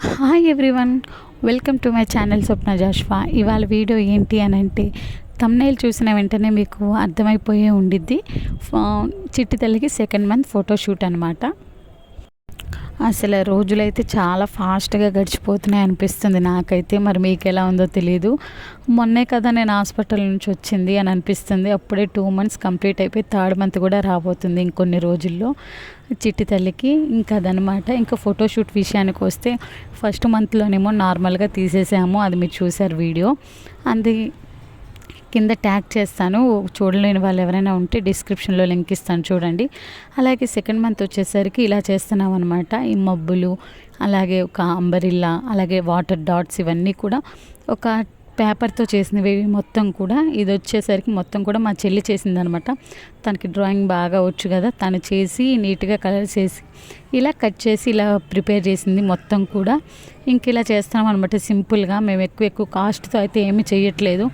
Hi everyone welcome to my channel Swapna Joshua ఇవాళ video ఏంటి అని అంటే తమ్నైల్ చూసిన వెంటనే మీకు అర్థమైపోయే ఉండిద్ది. ఫా- చిట్టి తల్లికి సెకండ్ మంత్ ఫోటోషూట్ అనమాట అసలు రోజులైతే చాలా ఫాస్ట్గా గడిచిపోతున్నాయి అనిపిస్తుంది నాకైతే. మరి మీకు ఎలా ఉందో తెలియదు మొన్నే కదా నేను హాస్పిటల్ నుంచి వచ్చింది అని అనిపిస్తుంది. అప్పుడే టూ మంత్స్ కంప్లీట్ అయిపోయి థర్డ్ మంత్ కూడా రాబోతుంది ఇంకొన్ని రోజుల్లో చిట్టి తల్లికి. ఇంకా అదనమాట. ఇంకా ఫోటోషూట్ విషయానికి వస్తే ఫస్ట్ మంత్లోనేమో నార్మల్గా తీసేసాము. అది మీరు చూసారు వీడియో. అది కింద ట్యాగ్ చేస్తాను. చూడలేని వాళ్ళు ఎవరైనా ఉంటే డిస్క్రిప్షన్లో లింక్ ఇస్తాను చూడండి. అలాగే సెకండ్ మంత్ వచ్చేసరికి ఇలా చేస్తున్నాం అనమాట ఈ మబ్బులు అలాగే ఒక అంబరిల్లా అలాగే వాటర్ డాట్స్ ఇవన్నీ కూడా ఒక పేపర్తో చేసినవి మొత్తం కూడా ఇది వచ్చేసరికి మొత్తం కూడా మా చెల్లి చేసిందనమాట. తనకి డ్రాయింగ్ బాగా వచ్చు కదా తను చేసి నీట్గా కలర్ చేసి ఇలా కట్ చేసి ఇలా ప్రిపేర్ చేసింది మొత్తం కూడా. ఇంక ఇలా చేస్తున్నాం అనమాట సింపుల్గా మేము ఎక్కువ ఎక్కువ కాస్ట్తో అయితే ఏమీ చేయట్లేదు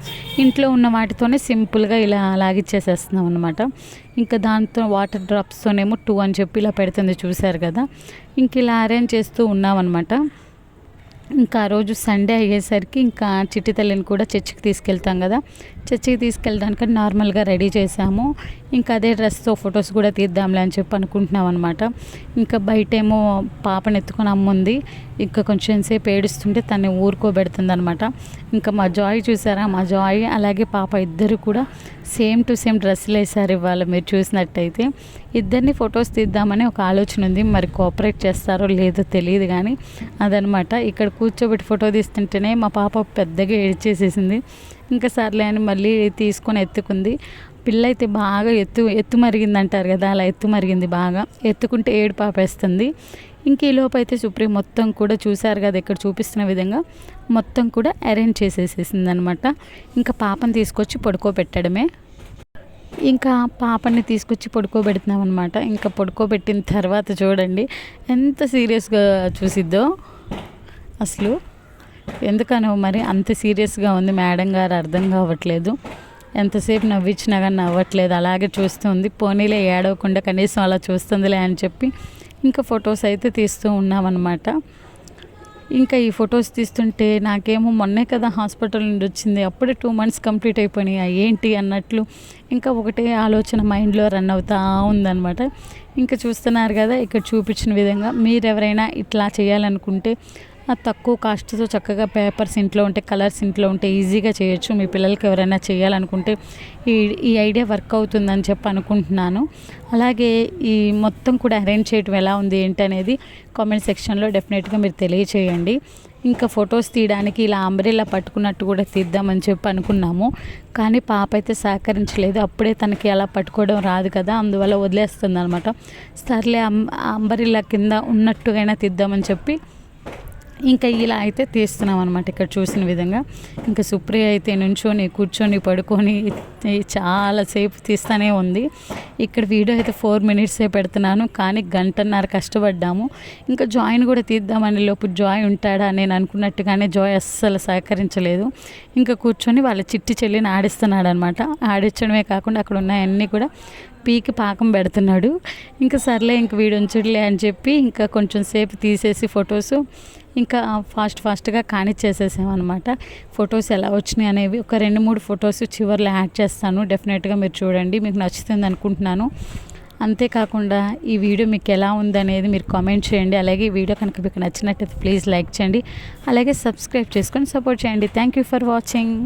ఇంట్లో ఉన్న వాటితోనే సింపుల్గా ఇలా లాగిచ్చేసేస్తున్నాం అనమాట ఇంకా దాంతో వాటర్ డ్రాప్స్తోనేమో టూ అని చెప్పి ఇలా పెడుతుంది చూశారు కదా. ఇంక ఇలా అరేంజ్ చేస్తూ ఉన్నాం అనమాట ఇంకా ఆ రోజు సండే అయ్యేసరికి ఇంకా చిట్టి తల్లిని కూడా చర్చికి తీసుకెళ్తాం కదా. చర్చికి తీసుకెళ్ళడానికి నార్మల్గా రెడీ చేసాము ఇంకా అదే డ్రెస్తో ఫొటోస్ కూడా తీద్దాంలే అని చెప్పి అనుకుంటున్నాం అనమాట ఇంకా బయటేమో పాపను ఎత్తుకొని అమ్ముంది ఇంకా కొంచెం సేపు ఏడుస్తుంటే తను ఊరుకోబెడుతుంది అనమాట ఇంకా మా జాయ్ చూసారా? మా జాయ్ అలాగే పాప ఇద్దరు కూడా సేమ్ టు సేమ్ డ్రెస్సులు వేసారు ఇవాళ మీరు చూసినట్టయితే. ఇద్దరిని ఫొటోస్ తీద్దామని ఒక ఆలోచన ఉంది. మరి కోఆపరేట్ చేస్తారో లేదో తెలియదు కానీ అదనమాట ఇక్కడ కూర్చోబెట్టి ఫోటో తీస్తుంటేనే మా పాప పెద్దగా ఏడ్చేసేసింది. ఇంకా సర్లే అని మళ్ళీ తీసుకొని ఎత్తుకుంది. పిల్ల అయితే బాగా ఎత్తు ఎత్తు మరిగింది అంటారు కదా అలా ఎత్తు మరిగింది బాగా. ఎత్తుకుంటే ఏడు పాపేస్తుంది. ఇంక ఈ లోపైతే అయితే సుప్రీం మొత్తం కూడా చూశారు కదా ఇక్కడ చూపిస్తున్న విధంగా. మొత్తం కూడా అరేంజ్ చేసేసేసింది అనమాట ఇంకా పాపని తీసుకొచ్చి పడుకోబెట్టడమే. ఇంకా పాపని తీసుకొచ్చి పడుకోబెడుతున్నాం అనమాట ఇంకా పడుకోబెట్టిన తర్వాత చూడండి ఎంత సీరియస్గా చూసిద్దో. అసలు ఎందుకనో మరి అంత సీరియస్గా ఉంది. మేడం గారు అర్థం కావట్లేదు. ఎంతసేపు నవ్వించినా కానీ నవ్వట్లేదు. అలాగే చూస్తుంది. పోనీలే ఏడవకుండా కనీసం అలా చూస్తుందిలే అని చెప్పి ఇంకా ఫొటోస్ అయితే తీస్తూ ఉన్నామన్నమాట. ఇంకా ఈ ఫొటోస్ తీస్తుంటే నాకేమో మొన్నే కదా హాస్పిటల్ నుండి వచ్చింది. అప్పుడే టూ మంత్స్ కంప్లీట్ అయిపోయినాయి. ఆ ఏంటి అన్నట్లు ఇంకా ఒకటే ఆలోచన మైండ్లో రన్ అవుతా ఉందన్నమాట. ఇంకా చూస్తున్నారు కదా ఇక్కడ చూపించిన విధంగా. మీరు ఎవరైనా ఇట్లా చేయాలనుకుంటే తక్కువ కాస్ట్తో చక్కగా పేపర్స్ ఇంట్లో ఉంటే కలర్స్ ఇంట్లో ఉంటే ఈజీగా చేయొచ్చు. మీ పిల్లలకి ఎవరైనా చేయాలనుకుంటే ఈ ఈ ఐడియా వర్క్ అవుతుందని చెప్పి అనుకుంటున్నాను. అలాగే ఈ మొత్తం కూడా అరేంజ్ చేయటం ఎలా ఉంది ఏంటి అనేది కామెంట్ సెక్షన్లో డెఫినెట్గా మీరు తెలియచేయండి. ఇంకా ఫొటోస్ తీయడానికి ఇలా అంబ్రెల్లా పట్టుకున్నట్టు కూడా తీద్దామని చెప్పి అనుకున్నాము. కానీ పాప అయితే సహకరించలేదు. అప్పుడే తనకి అలా పట్టుకోవడం రాదు కదా అందువల్ల వదిలేస్తుంది అనమాట సర్లే um, అంబరిల్లా కింద ఉన్నట్టుగైనా తీద్దామని చెప్పి ఇంకా ఇలా అయితే తీస్తున్నాం అనమాట ఇక్కడ చూసిన విధంగా. ఇంకా సుప్రియ అయితే నుంచొని కూర్చొని పడుకొని చాలాసేపు తీస్తూనే ఉంది. ఇక్కడ వీడియో అయితే ఫోర్ మినిట్సే పెడుతున్నాను కానీ గంటన్నర కష్టపడ్డాము. ఇంకా జాయిన్ కూడా తీద్దామని లోపు జాయ్ ఉంటాడా నేను అనుకున్నట్టుగానే జాయ్ అస్సలు సహకరించలేదు. ఇంకా కూర్చొని వాళ్ళ చిట్టి చెల్లిని ఆడిస్తున్నాడు అనమాట ఆడించడమే కాకుండా అక్కడ ఉన్నాయన్నీ కూడా పీకి పాకం పెడుతున్నాడు. ఇంకా సర్లే ఇంక వీడు ఉంచుడులే అని చెప్పి ఇంకా కొంచెం సేపు తీసేసి ఫొటోస్ ఇంకా ఫాస్ట్ ఫాస్ట్గా కానిచ్చేసేసామన్నమాట ఫొటోస్ ఎలా వచ్చినాయి అనేవి ఒక రెండు మూడు ఫొటోస్ చివరిలో యాడ్ చేస్తాను. డెఫినెట్గా మీరు చూడండి మీకు నచ్చుతుంది అనుకుంటున్నాను. అంతేకాకుండా ఈ వీడియో మీకు ఎలా ఉందనేది మీరు కామెంట్ చేయండి. అలాగే ఈ వీడియో కనుక మీకు నచ్చినట్టయితే ప్లీజ్ లైక్ చేయండి. అలాగే సబ్స్క్రైబ్ చేసుకొని సపోర్ట్ చేయండి. Thank you for watching.